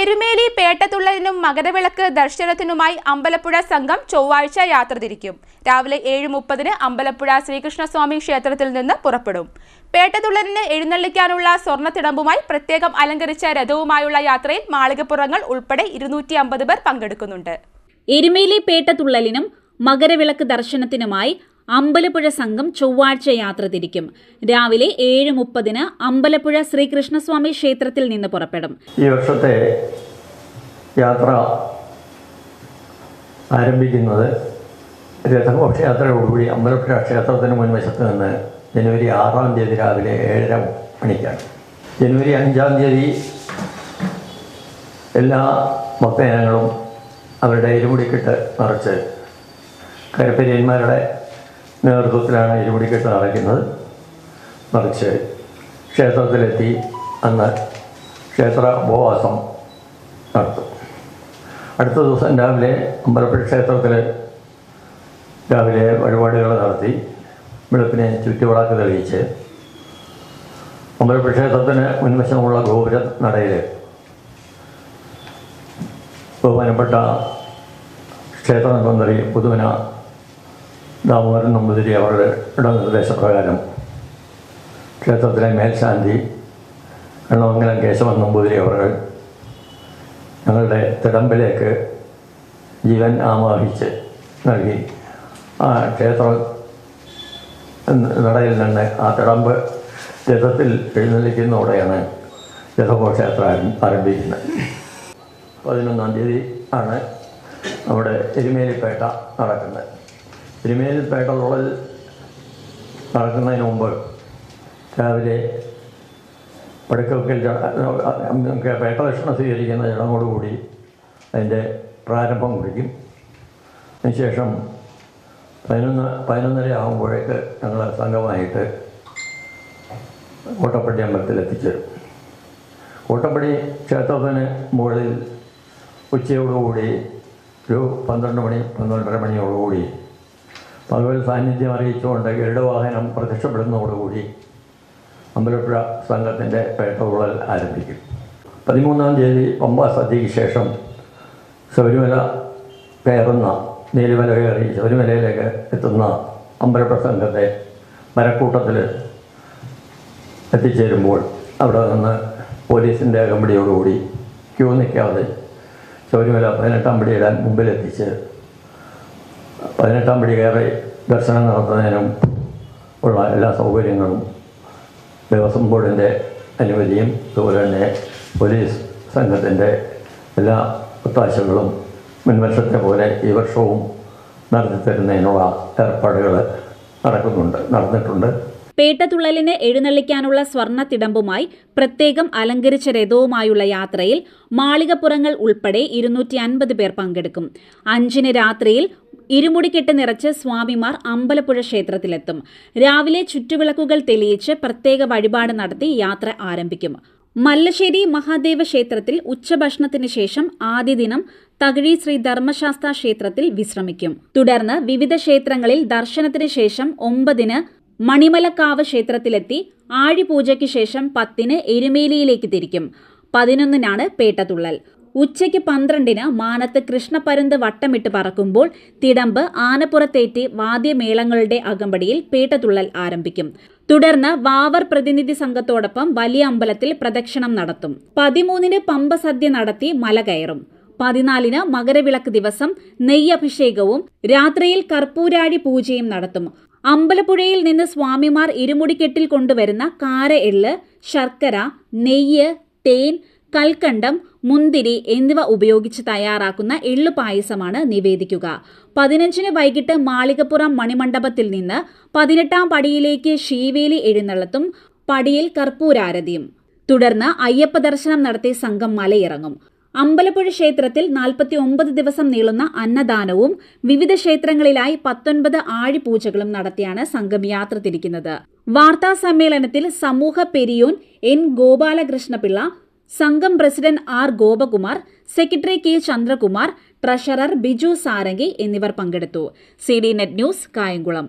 എരുമേലി പേട്ടത്തുള്ളലിനും മകരവിളക്ക് ദർശനത്തിനുമായി അമ്പലപ്പുഴ സംഘം ചൊവ്വാഴ്ച യാത്ര തിരിക്കും. രാവിലെ ഏഴ് മുപ്പതിന് അമ്പലപ്പുഴ ശ്രീകൃഷ്ണസ്വാമി ക്ഷേത്രത്തിൽ നിന്ന് പുറപ്പെടും. പേട്ടത്തുള്ളലിന് എഴുന്നള്ളിക്കാനുള്ള സ്വർണത്തിടമ്പുമായി പ്രത്യേകം അലങ്കരിച്ച രഥവുമായുള്ള യാത്രയിൽ മാളികപ്പുറങ്ങൾ ഉൾപ്പെടെ ഇരുന്നൂറ്റി അമ്പത് പേർ പങ്കെടുക്കുന്നുണ്ട്. എരുമേലി പേട്ടത്തുള്ളലിനും മകരവിളക്ക് ദർശനത്തിനുമായി അമ്പലപ്പുഴ സംഘം ചൊവ്വാഴ്ച യാത്ര തിരിക്കും. രാവിലെ ഏഴ് മുപ്പതിന് അമ്പലപ്പുഴ ശ്രീകൃഷ്ണസ്വാമി ക്ഷേത്രത്തിൽ നിന്ന് പുറപ്പെടും. ഈ വർഷത്തെ യാത്ര ആരംഭിക്കുന്നത് രഥഘോഷയാത്രയോടുകൂടി അമ്പലപ്പുഴ ക്ഷേത്രത്തിന് മുൻവശത്ത് നിന്ന് ജനുവരി ആറാം തീയതി രാവിലെ ഏഴര മണിക്കാണ്. ജനുവരി അഞ്ചാം തീയതി എല്ലാ ഭക്തജനങ്ങളും അവരുടെ ഇരുമുടിക്കിട്ട് നിറച്ച് കരപ്പര്യന്മാരുടെ നേതൃത്വത്തിലാണ് ഇരുപടിക്കെട്ട് നടക്കുന്നത്. മറിച്ച് ക്ഷേത്രത്തിലെത്തി അന്ന് ക്ഷേത്ര ഉപവാസം നടത്തും. അടുത്ത ദിവസം രാവിലെ അമ്പലപ്പുഴ ക്ഷേത്രത്തിൽ രാവിലെ വഴിപാടുകൾ നടത്തി വെളുപ്പിനെ ചുറ്റുവിളക്ക് തെളിയിച്ച് അമ്പലപ്പുഴ ക്ഷേത്രത്തിന് മുൻവശമുള്ള ഗോപുര നടയിൽ ബഹുമാനപ്പെട്ട ക്ഷേത്ര തന്ത്രി പുതുവന ദാമോദരൻ നമ്പൂതിരി അവരുടെ നിർദ്ദേശപ്രകാരം ക്ഷേത്രത്തിലെ മേൽശാന്തി എണ്ണമംഗലം കേശവൻ നമ്പൂതിരി അവർ ഞങ്ങളുടെ തിടമ്പിലേക്ക് ജീവൻ ആവാഹിച്ച് നൽകി. ആ ക്ഷേത്ര നടയിൽ നിന്ന് ആ തിടമ്പ് രഥത്തിൽ എഴുന്നള്ളിക്കുന്നതോടെയാണ് രഥഘോഷയാത്ര ആരം- ആരംഭിക്കുന്നത്. പതിനൊന്നാം തീയതി ആണ് നമ്മുടെ എരുമേലിപ്പേട്ട നടക്കുന്നത്. എരുമേലിപ്പേട്ട തുള്ളൽ നടക്കുന്നതിന് മുമ്പ് രാവിലെ പടുക്കൽക്കൽ പേട്ട ദക്ഷിണ സ്വീകരിക്കുന്ന ജനങ്ങളോടുകൂടി അതിന്റെ പ്രാരംഭം കുറിക്കും. അതിനുശേഷം പതിനൊന്ന് പതിനൊന്നര ആകുമ്പോഴേക്ക് ഞങ്ങൾ സംഘമായിട്ട് കോട്ടപ്പടി അമ്പലത്തിൽ എത്തിച്ചേരും. കോട്ടപ്പടി ക്ഷേത്രത്തിന് മുകളിൽ ഉച്ചയോടുകൂടി ഒരു പന്ത്രണ്ട് മണി പന്ത്രണ്ടര മണിയോടുകൂടി പകൽ സാന്നിധ്യം അറിയിച്ചുകൊണ്ട് ഗരുഡവാഹനം പ്രത്യക്ഷപ്പെടുന്നതോടുകൂടി അമ്പലപ്പുഴ സംഘത്തിന്റെ പേട്ടതുള്ളൽ ആരംഭിക്കും. പതിമൂന്നാം തീയതി പമ്പ സദ്യയ്ക്ക് ശേഷം ശബരിമല കയറുന്ന നീലിമല കയറി ശബരിമലയിലേക്ക് എത്തുന്ന അമ്പലപ്പുഴ സംഘത്തെ മരക്കൂട്ടത്തിൽ എത്തിച്ചേരുമ്പോൾ അവിടെ നിന്ന് പോലീസിന്റെ അകമ്പടിയോടുകൂടി ക്യൂ നിൽക്കാതെ ശബരിമല പതിനെട്ടാം പടിയിടാൻ മുമ്പിലെത്തിച്ച് പതിനെട്ടാം പടി കയറി ദർശനം നടത്തുന്നതിനും ഉള്ള എല്ലാ സൗകര്യങ്ങളും ദേവസ്വം ബോർഡിന്റെ അനുമതിയും അതുപോലെ തന്നെ പോലീസ് സംഘത്തിന്റെ എല്ലാ ഒത്താശകളും മുൻവർഷത്തെ പോലെ ഈ വർഷവും നടത്തി തരുന്നതിനുള്ള ഏർപ്പാടുകൾ നടക്കുന്നുണ്ട് നടന്നിട്ടുണ്ട്. പേട്ടതുള്ളലിന് എഴുന്നള്ളിക്കാനുള്ള സ്വർണ തിടമ്പുമായി പ്രത്യേകം അലങ്കരിച്ച രഥവുമായുള്ള യാത്രയിൽ മാളികപ്പുറങ്ങൾ ഉൾപ്പെടെ ഇരുന്നൂറ്റി അൻപത് പേർ പങ്കെടുക്കും. അഞ്ചിന് രാത്രിയിൽ ഇരുമുടിക്കെട്ട് നിറച്ച് സ്വാമിമാർ അമ്പലപ്പുഴ ക്ഷേത്രത്തിലെത്തും. രാവിലെ ചുറ്റുവിളക്കുകൾ തെളിയിച്ച് പ്രത്യേക വഴിപാട് നടത്തി യാത്ര ആരംഭിക്കും. മല്ലശ്ശേരി മഹാദേവ ക്ഷേത്രത്തിൽ ഉച്ചഭക്ഷണത്തിന് ശേഷം ആദ്യ ദിനം തകഴി ശ്രീ ധർമ്മശാസ്ത്ര ക്ഷേത്രത്തിൽ വിശ്രമിക്കും. തുടർന്ന് വിവിധ ക്ഷേത്രങ്ങളിൽ ദർശനത്തിന് ശേഷം ഒമ്പതിന് മണിമലക്കാവ് ക്ഷേത്രത്തിലെത്തി ആഴിപൂജയ്ക്ക് ശേഷം പത്തിന് എരുമേലിയിലേക്ക് തിരിക്കും. പതിനൊന്നിനാണ് പേട്ടതുള്ളൽ ഉച്ചയ്ക്ക് പന്ത്രണ്ടിന് മാനത്ത് കൃഷ്ണപരുന്ത് വട്ടമിട്ട് പറക്കുമ്പോൾ തിടമ്പ് ആനപ്പുറത്തേറ്റി വാദ്യമേളങ്ങളുടെ അകമ്പടിയിൽ പേട്ടതുള്ളൽ ആരംഭിക്കും. തുടർന്ന് വാവർ പ്രതിനിധി സംഘത്തോടൊപ്പം വലിയ അമ്പലത്തിൽ പ്രദക്ഷിണം നടത്തും. പതിമൂന്നിന് പമ്പസദ്യ നടത്തി മല കയറും. പതിനാലിന് മകരവിളക്ക് ദിവസം നെയ്യഭിഷേകവും രാത്രിയിൽ കർപ്പൂരാഴി പൂജയും നടത്തും. അമ്പലപ്പുഴയിൽ നിന്ന് സ്വാമിമാർ ഇരുമുടിക്കെട്ടിൽ കൊണ്ടുവരുന്ന കാര എള്ള് ശർക്കര നെയ്യ് തേൻ കൽക്കണ്ടം മുന്തിരി എന്നിവ ഉപയോഗിച്ച് തയ്യാറാക്കുന്ന എള്ളു പായസമാണ് നിവേദിക്കുക. പതിനഞ്ചിന് വൈകിട്ട് മാളികപ്പുറം മണിമണ്ഡപത്തിൽ നിന്ന് പതിനെട്ടാം പടിയിലേക്ക് ശീവേലി എഴുന്നള്ളത്തും പടിയിൽ കർപ്പൂരാരതിയും. തുടർന്ന് അയ്യപ്പ ദർശനം നടത്തി സംഘം മലയിറങ്ങും. അമ്പലപ്പുഴ ക്ഷേത്രത്തിൽ നാൽപ്പത്തി ഒമ്പത് ദിവസം നീളുന്ന അന്നദാനവും വിവിധ ക്ഷേത്രങ്ങളിലായി പത്തൊൻപത് ആഴിപൂജകളും നടത്തിയാണ് സംഘം യാത്ര തിരിക്കുന്നത് വാർത്താ സമ്മേളനത്തിൽ സമൂഹ പെരിയോൻ എൻ ഗോപാലകൃഷ്ണപിള്ള സംഘം president R Gopakumar secretary K Chandrakumar treasurer Biju Sarangi എന്നിവർ പങ്കെടുത്തു. C D net news Kayamkulam.